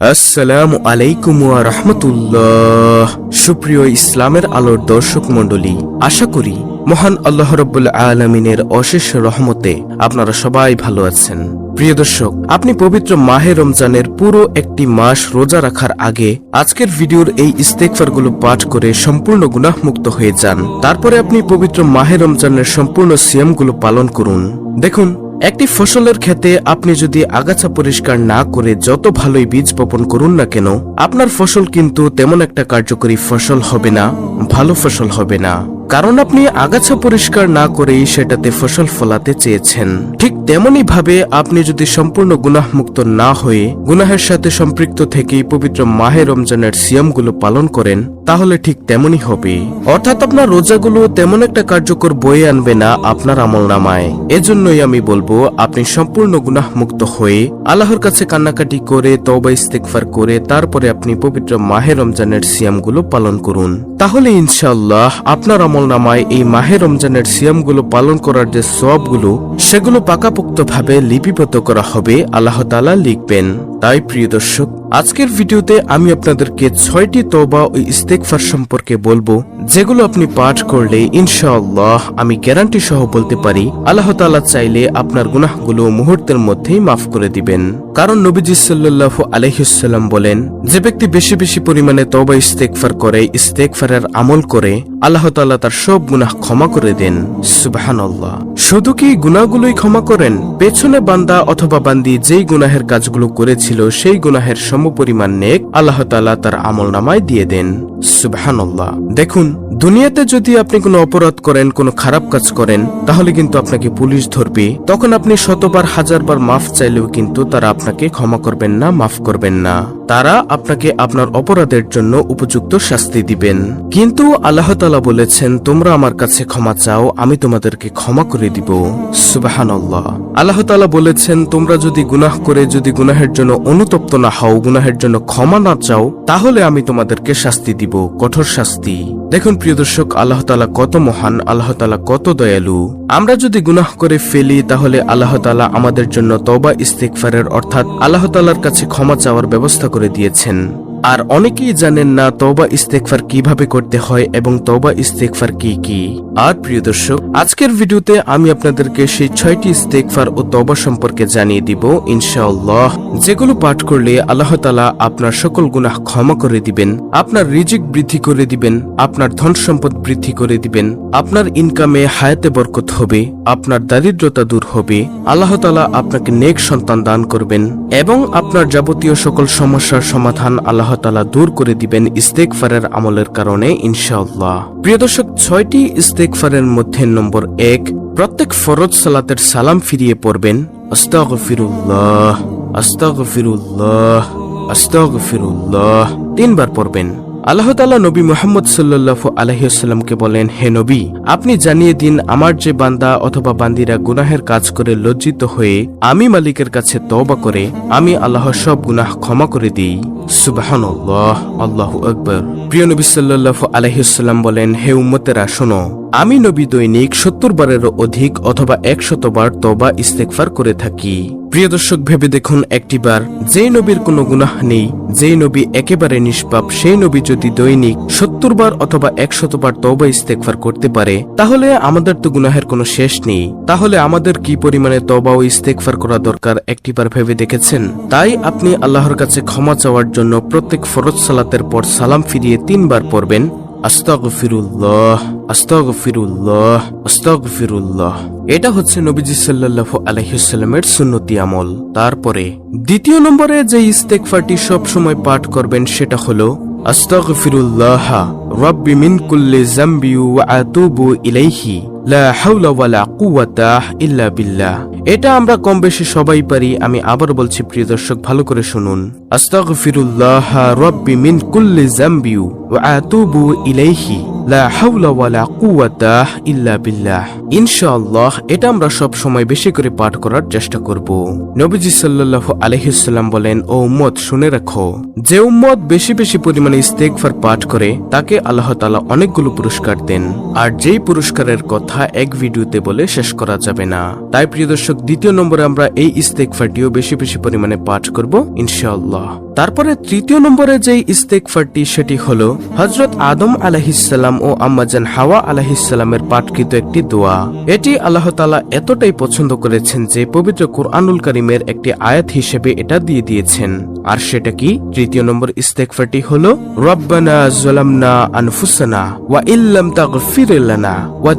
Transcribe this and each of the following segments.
আসসালামু আলাইকুম ওয়া রাহমাতুল্লাহ। সুপ্রিয় ইসলামের আলোর দর্শক মণ্ডলী, আশা করি মহান আল্লাহ রব্বুল আলমিনের অশেষ রহমতে আপনারা সবাই ভালো আছেন। প্রিয় দর্শক, আপনি পবিত্র মাহে রমজানের পুরো একটি মাস রোজা রাখার আগে আজকের ভিডিওর এই ইস্তেকফারগুলো পাঠ করে সম্পূর্ণ গুনাহমুক্ত হয়ে যান। তারপরে আপনি পবিত্র মাহে রমজানের সম্পূর্ণ সিয়ামগুলো পালন করুন। দেখুন একটি ফসলের ক্ষেতে আপনি যদি আগাছা পরিষ্কার না করে যত ভালোই বীজ বপন করুন না কেন, আপনার ফসল কিন্তু তেমন একটা কার্যকরী ফসল হবে না, ভালো ফসল হবে না। কারণ আপনি আগাছা পরিষ্কার না করেই সেটাতে ফসল ফলাতে চেয়েছেন। ঠিক তেমনি ভাবে আপনি যদি সম্পূর্ণ গুনাহমুক্ত না হয়ে গুনাহের সাথে সম্পৃক্ত থেকেই পবিত্র মাহে রমজানের সিয়ামগুলো পালন করেন, তাহলে ঠিক তেমনি হবে। অর্থাৎ আপনার রোজাগুলো তেমন একটা কার্যকর বয়ে আনবে না আপনার আমল নামায় এজন্যই আমি বলব আপনি সম্পূর্ণ গুনাহ মুক্ত হয়ে আল্লাহর কাছে কান্নাকাটি করে তবা ইস্তেকফার করে, তারপরে আপনি পবিত্র মাহে রমজানের সিয়ামগুলো পালন করুন। তাহলে ইনশাল্লাহ আপনার আমল নামায় এই মাহে রমজানের সিয়ামগুলো পালন করার যে সবগুলো সেগুলো পাকাপোক্তভাবে লিপিবদ্ধ করা হবে, আল্লাহ তালা লিখবেন। তাই প্রিয় দর্শক আজকের ভিডিওতে আমি আপনাদেরকে ছয়টি তওবা ও ইস্তেকফার সম্পর্কে বলব, যেগুলো আপনি পাঠ করলে ইনশাআল্লাহ আমি গ্যারান্টি সহ বলতে পারি, আল্লাহ তাআলা চাইলে আপনার গুনাহগুলো মুহূর্তের মধ্যেই মাফ করে দিবেন। কারণ নবীজি সাল্লাহ আলহিসাল্লাম বলেন, যে ব্যক্তি বেশি বেশি পরিমাণে তওবা ইস্তেকফার করে ইস্তেকফারের আমল করে, আল্লাহ তাআলা তার সব গুনাহ ক্ষমা করে দেন। সুবহানাল্লাহ। শুধু কি গুনাহগুলোই ক্ষমা করেন? পেছনে বান্দা অথবা বান্দি যেই গুনাহের কাজগুলো করেছিল, সেই গুনাহের সমপরিমাণ নেক আল্লাহ তাআলা তার আমল নামায় দিয়ে দেন। সুবহানাল্লাহ। দেখুন, দুনিয়াতে যদি আপনি কোনো অপরাধ করেন, কোনো খারাপ কাজ করেন, তাহলে কিন্তু আপনাকে পুলিশ ধরবে। তখন আপনি শতবার, হাজারবার মাফ চাইলেও কিন্তু তারা আপনাকে ক্ষমা করবেন না, মাফ করবেন না। তারা আপনাকে আপনার অপরাধের জন্য উপযুক্ত শাস্তি দিবেন। কিন্তু আল্লাহ তালা বলেছেন, তোমরা আমার কাছে ক্ষমা চাও, আমি তোমাদেরকে ক্ষমা করে দিব। সুবাহান আল্লাহ তালা বলেছেন, তোমরা যদি গুনাহ করে, যদি গুনাহের জন্য অনুতপ্ত না হও গুনাহের জন্য ক্ষমা না চাও, তাহলে আমি তোমাদেরকে শাস্তি দিব, কঠোর শাস্তি। দেখুন প্রিয় দর্শক, আল্লাহ তালা কত মহান, আল্লাহ তালা কত দয়ালু। আমরা যদি গুনাহ করে ফেলি, তাহলে আল্লাহ তালা আমাদের জন্য তবা ইস্তেকফারের অর্থাৎ আল্লাহ তালার কাছে ক্ষমা চাওয়ার ব্যবস্থা করে দিয়েছেন। আর অনেকেই জানেন না তবা ইস্তেকফার কীভাবে করতে হয় এবং তবা ইস্তেকফার কি কি। আর প্রিয় দর্শক, আজকের ভিডিওতে আমি আপনাদেরকে সেই ছয়টি ইস্তেকফার ও তবা সম্পর্কে জানিয়ে দিব, ইনশাআল্লাহ। যেগুলো পাঠ করলে আল্লাহ তালা আপনার সকল গুনাহ ক্ষমা করে দিবেন, আপনার রিজিক বৃদ্ধি করে দিবেন, আপনার ধন সম্পদ বৃদ্ধি করে দিবেন, আপনার ইনকামে হায়াতে বরকত হবে, আপনার দারিদ্রতা দূর হবে, আল্লাহ তালা আপনাকে নেক সন্তান দান করবেন এবং আপনার যাবতীয় সকল সমস্যার সমাধান আল্লাহ তালা দূর করে দিবেন ইস্তেকফারের আমলের কারণে ইনশাল্লাহ প্রিয় দর্শক, ছয়টি ইস্তেকফারের মধ্যে নম্বর এক, প্রত্যেক ফরজ সালাতের সালাম ফিরিয়ে পড়বেন, আস্তাগফিরুল্লাহ আস্তাগফিরুল্লাহ আস্তাগফিরুল্লাহ, তিনবার পড়বেন। আল্লাহ তালা নবী মোহাম্মদ সাল্লাহ আলহিউসাল্লামকে বলেন, হে নবী, আপনি জানিয়ে দিন আমার যে বান্দা অথবা বান্দিরা গুনাহের কাজ করে লজ্জিত হয়ে আমি মালিকের কাছে তবা করে, আমি আল্লাহ সব গুনাহ ক্ষমা করে দিই। সুবাহ আল্লাহ আকবর। প্রিয় নবী সাল্লাহ আলহিউসাল্লাম বলেন, হে উম্মতেরা, শোনো, আমি নবী দৈনিক সত্তর বারেরও অধিক অথবা একশতবার তবা ইস্তেকফার করে থাকি। প্রিয় দর্শক, ভেবে দেখুন একটিবার যে নবীর কোনো গুনাহ নেই যে নবী একেবারে নিষ্পাপ, সেই নবী যদি দৈনিক সত্তর বার অথবা একশতবার তবা ইস্তেকফার করতে পারে, তাহলে আমাদের তো গুনাহের কোনো শেষ নেই। তাহলে আমাদের কি পরিমাণে তবা ও ইস্তেকফার করা দরকার একটিবার ভেবে দেখেছেন? তাই আপনি আল্লাহর কাছে ক্ষমা চাওয়ার জন্য প্রত্যেক ফরজ সালাতের পর সালাম ফিরিয়ে তিনবার পড়বেন আস্তক ফিরুল্লাহ আস্তক ফিরুল্লাহ আস্তক ফিরুল্লাহ এটা হচ্ছে নবীজি সাল্লাহ আলহিসাল্লামের সুন্নতি আমল। তারপরে দ্বিতীয় নম্বরে যে ইস্তেকফাটি সব সময় পাঠ করবেন সেটা হলো, আস্তাগফিরুল্লাহ। রাব্বি মিন কুল্লি আতুবু ইলাইহি লা হাওলা ওয়ালা কুওয়াতা ইল্লা বিল্লাহ এটা আমরা কম বেশি সবাই পারি, আমি আবার বলছি প্রিয় দর্শক, ভালো করে শুনুন। আস্তাগফিরুল্লাহ রাব্বি মিন কুল্লি আতুবু ইলাইহি। লা হাওলা ওয়ালা কুওয়াতা ইল্লা বিল্লাহ। ইনশাআল্লাহ, এটা আমরা সব সময় বেশি করে পাঠ করার চেষ্টা করব। নবীজি সাল্লাল্লাহু আলাইহি সাল্লাম বলেন, ও উম্মত, শুনে রাখো। যে উম্মত বেশি বেশি পরিমাণে ইস্তেগফার পাঠ করে, তাকে আল্লাহ তাআলা অনেকগুলো পুরস্কার দেন। আর যেই পুরস্কারের কথা এক ভিডিওতে বলে শেষ করা যাবে না। তাই প্রিয় দর্শক, দ্বিতীয় নম্বরে আমরা এই ইস্তেগফারটিও বেশি বেশি পরিমাণে পাঠ করব, ইনশাআল্লাহ। তারপরে তৃতীয় নম্বরে যেই ইস্তেগফারটি সেটি হলো হজরত আদম আলাহিসাল্লাম ও আম্মাজান হাওয়া আলাহিসাল্লামের পাঠকৃত একটি দোয়া। এটি আল্লাহ তালা এতটাই পছন্দ করেছেন যে পবিত্র কোরআনুল করিমের একটি আয়াত হিসেবে এটা দিয়ে দিয়েছেন। আর সেটা কি? তৃতীয় নম্বর ইস্তেগফারটি হলো, রব্বানা জলামনা আনফুসানা ওয়া لم تغفر লানা ওয়া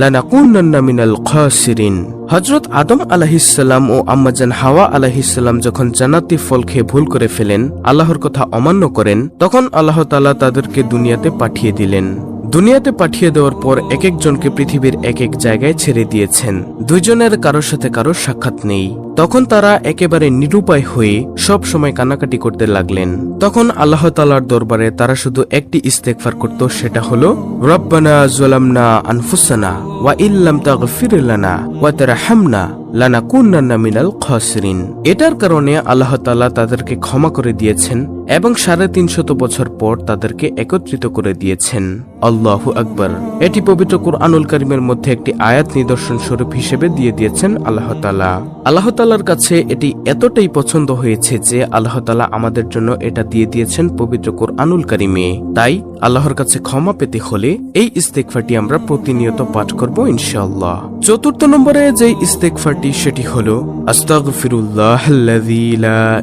لنكونن من الخاسرين হজরত আদম আলাহিসাল্লাম ও আম্মাজান হাওয়া আলাহিসাল্লাম যখন জান্নাতি ফল খেয়ে ভুল করে ফেলেন, আল্লাহর কথা অমান্য করেন, তখন আল্লাহ তালা তাদেরকে দুনিয়াতে পাঠিয়ে দিলেন। দুনিয়াতে পাঠিয়ে দেওয়ার পর এক একজনকে পৃথিবীর এক এক জায়গায় ছেড়ে দিয়েছেন। দুইজনের কারোর সাথে কারোর সাক্ষাৎ নেই। তখন তারা একেবারে নিরুপায় হয়ে সব সময় কানাকাটি করতে লাগলেন। তখন আল্লাহ তালার দরবারে তারা শুধু একটি ইস্তেকফার করত, সেটা হলো, রব্বানা জলামনা আনফুসানা ওয়া ইল্লাম তাগফির লানা ওয়া তারহামনা লানাকুন্নান্না মিনাল খাসিরিন। এটার কারণে আল্লাহ তাআলা তাদেরকে ক্ষমা করে দিয়েছেন এবং সাড়ে তিনশত বছর পর তাদেরকে একত্রিত করে দিয়েছেন। আল্লাহু আকবর। এটি পবিত্র কুরআনুল কারিমের মধ্যে একটি আয়াত নিদর্শন স্বরূপ হিসেবে দিয়ে দিয়েছেন আল্লাহ তাআলা। আল্লাহ তাআলার কাছে এটি এতটাই পছন্দ হয়েছে যে আল্লাহ তাআলা আমাদের জন্য এটা দিয়ে দিয়েছেন পবিত্র কুরআনুল কারিমে। তাই আল্লাহর কাছে ক্ষমা পেতে হলে এই ইস্তেকফারটি আমরা প্রতিনিয়ত পাঠ করব ইনশাআল্লাহ। চতুর্থ নম্বরে যে ইস্তেকফাটি সেটি হল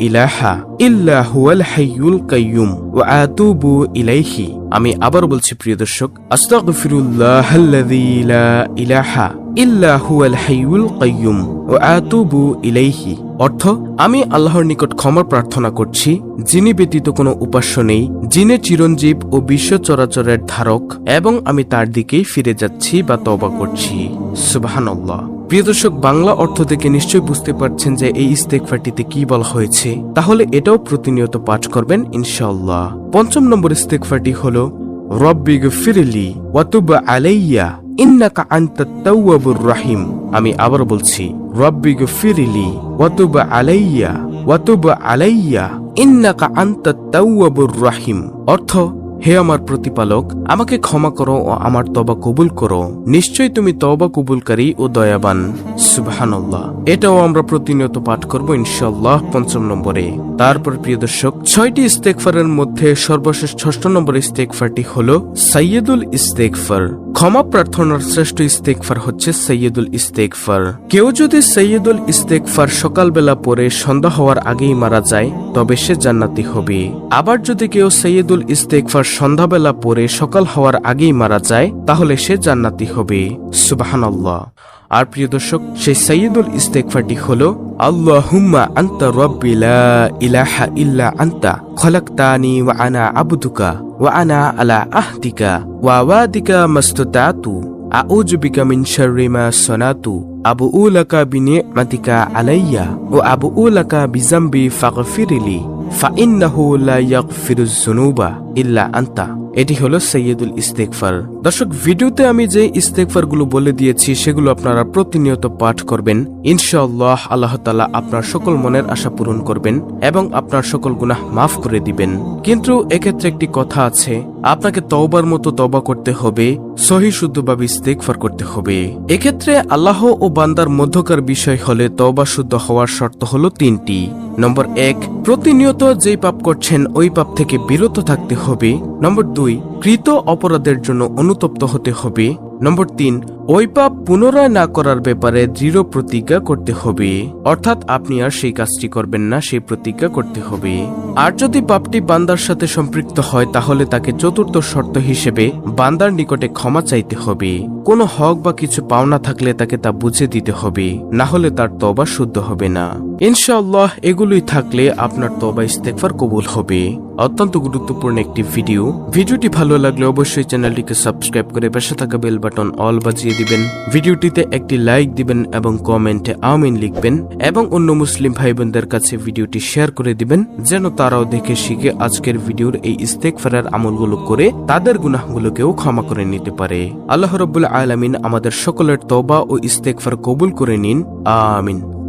ইলাহা কাইয়ুম ইলাইহি। আমি আবার বলছি, প্রিয় দর্শক আস্তাগফিরুল্লাহ ইলাহা আতুবু ইলাইহি। অর্থ, আমি আল্লাহর নিকট ক্ষমা প্রার্থনা করছি, যিনি ব্যতীত কোনো উপাস্য নেই, যিনি চিরঞ্জীব ও বিশ্ব চরাচরের ধারক, এবং আমি তার দিকেই ফিরে যাচ্ছি বা তবা করছি। সুবহানাল্লাহ। প্রিয় দর্শক, বাংলা অর্থ থেকে নিশ্চয়ই বুঝতে পারছেন যে এই ইস্তেকফারটিতে কি বলা হয়েছে। তাহলে এটাও প্রতিনিয়ত পাঠ করবেন, ইনশাআল্লাহ। পঞ্চম নম্বর ইস্তেকফারটি হলো রব্বিগ ফিরলি ওয়াতুব আলাইয়া। ইন্নাকা আনতাত তাওয়াবুর রাহিম। আমি আবার বলছি রব্বিগ ফিরলি ওয়াতুব আলাইয়া ওয়াতুব আলাইয়া। ইন্নাকা আনতাত তাওয়াবুর রাহিম। অর্থ হে আমার প্রতিপালক, আমাকে ক্ষমা করো ও আমার তবা কবুল করো। নিশ্চয়ই তুমি তবা কবুলকারী ও দয়াবান। সুবহানাল্লাহ। এটাও আমরা প্রতিনিয়ত পাঠ করব ইনশাআল্লাহ পঞ্চম নম্বরে। তারপর প্রিয় দর্শক, ছয়টি ইস্তেকফারের মধ্যে সর্বশেষ ষষ্ঠ নম্বর ইস্তেকফারটি হলো সাইয়দুল ইস্তেকফার ক্ষমা প্রার্থনার শ্রেষ্ঠ ইস্তেকফার হচ্ছে সৈয়দুল ইস্তেকফার কেউ যদি সৈয়দুল ইস্তেকফার সকালবেলা পরে সন্ধ্যা হওয়ার আগেই মারা যায়, তবে সে জান্নাতি হবে। আবার যদি কেউ সৈয়দুল ইস্তেকফার সন্ধ্যাবেলা পরে সকাল হওয়ার আগেই মারা যায়, তাহলে সে জান্নাতি হবে। সুবাহানাল্লাহ। আর প্রিয় দর্শক, সেই সৈয়দুল ইস্তেকফারটি হলো, আল্লাহুম্মা আন্তা রব্বি লা ইলাহা ইল্লা আন্তা, খলাকতানি ওয়া আনা আবদুকা ওয়া আনা আলা আহদিকা ওয়া ওয়াদিকা মাস্তাতু আউযু বিকা মিন শাররি মা সানাতু, আবু লাকা বিনি'মাতিকা আলাইয়া ওয়া আবু লাকা বিজামবি ফাগফিরলি। ইল্লা আন্তা। এটি হলো সৈয়দুল ইস্তেকফার দর্শক, ভিডিওতে আমি যে ইস্তেকফারগুলো বলে দিয়েছি, সেগুলো আপনারা প্রতিনিয়ত পাঠ করবেন। ইনশাআল্লাহ আল্লাহ তালা আপনার সকল মনের আশা পূরণ করবেন এবং আপনার সকল গুনাহ মাফ করে দিবেন। কিন্তু এক্ষেত্রে একটি কথা আছে আপনাকে তওবার মতো তবা করতে হবে, সহি শুদ্ধভাবে ইস্তেকফার করতে হবে। এক্ষেত্রে আল্লাহ ও বান্দার মধ্যকার বিষয় হলে তওবা শুদ্ধ হওয়ার শর্ত হলো তিনটি। নম্বর এক, প্রতিনিয়ত যেই পাপ করছেন, ওই পাপ থেকে বিরত থাকতে হবে। নম্বর দুই, কৃত অপরাধের জন্য অনুতপ্ত হতে হবে। নম্বর তিন ওই পাপ পুনরায় না করার ব্যাপারে দৃঢ় প্রতিজ্ঞা করতে হবে। অর্থাৎ আপনি আর সেই কাজটি করবেন না, সেই প্রতিজ্ঞা করতে হবে। আর যদি পাপটি বান্দার সাথে সম্পৃক্ত হয়, তাহলে তাকে চতুর্থ শর্ত হিসেবে বান্দার নিকটে ক্ষমা চাইতে হবে। কোনো হক বা কিছু পাওনা থাকলে তাকে তা বুঝে দিতে হবে, না হলে তার তবা শুদ্ধ হবে না। ইনশাআল্লাহ, এগুলোই থাকলে আপনার তবা ইস্তেকফার কবুল হবে। অত্যন্ত গুরুত্বপূর্ণ একটি ভিডিও। ভিডিওটি ভালো লাগলে অবশ্যই চ্যানেলটিকে সাবস্ক্রাইব করে পাশে থাকা বেল বাটন অল বাজিয়ে দিয়ে দিবেন। ভিডিওটিতে একটি লাইক দিবেন এবং কমেন্টে আমিন লিখবেন এবং অন্য মুসলিম ভাই বোনদের কাছে ভিডিওটি শেয়ার করে দিবেন, যেন তারাও দেখে শিখে আজকের ভিডিওর এই ইস্তেকফারের আমলগুলো করে তাদের গুনাহগুলোকেও ক্ষমা করে নিতে পারে। আল্লাহ রবুল্লা আলমিন আমাদের সকলের তবা ও ইস্তেকফার কবুল করে নিন। আমিন।